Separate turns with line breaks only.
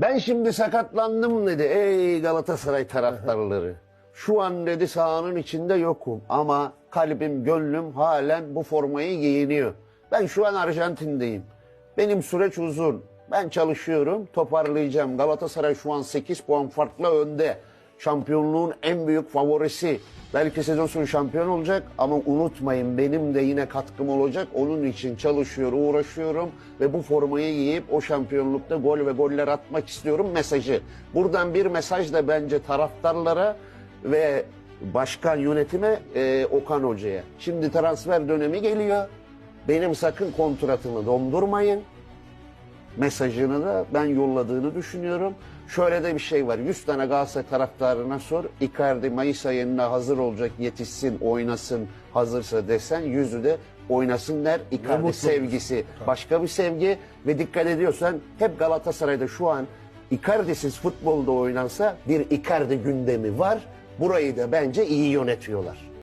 Ben şimdi sakatlandım dedi. Ey Galatasaray taraftarları. Şu an dedi sahanın içinde yokum ama kalbim, gönlüm halen bu formayı giyiniyor. Ben şu an Arjantin'deyim. Benim süreç uzun. Ben çalışıyorum, toparlayacağım. Galatasaray şu an 8 puan farklı önde. Şampiyonluğun en büyük favorisi. Belki sezon sonu şampiyon olacak ama unutmayın benim de yine katkım olacak. Onun için çalışıyor, uğraşıyorum ve bu formayı giyip o şampiyonlukta gol ve goller atmak istiyorum mesajı. Buradan bir mesaj da bence taraftarlara ve başkan yönetime e, Okan Hoca'ya. Şimdi transfer dönemi geliyor. Benim sakın kontratımı dondurmayın mesajını da ben yolladığını düşünüyorum. Şöyle de bir şey var. 100 tane Galatasaray taraftarına sor. Icardi Mayıs ayında hazır olacak, yetişsin, oynasın, hazırsa desen yüzü de oynasın der. Icardi sevgisi başka bir sevgi ve dikkat ediyorsan hep Galatasaray'da şu an Icardi'siz futbolda oynansa bir Icardi gündemi var. Burayı da bence iyi yönetiyorlar.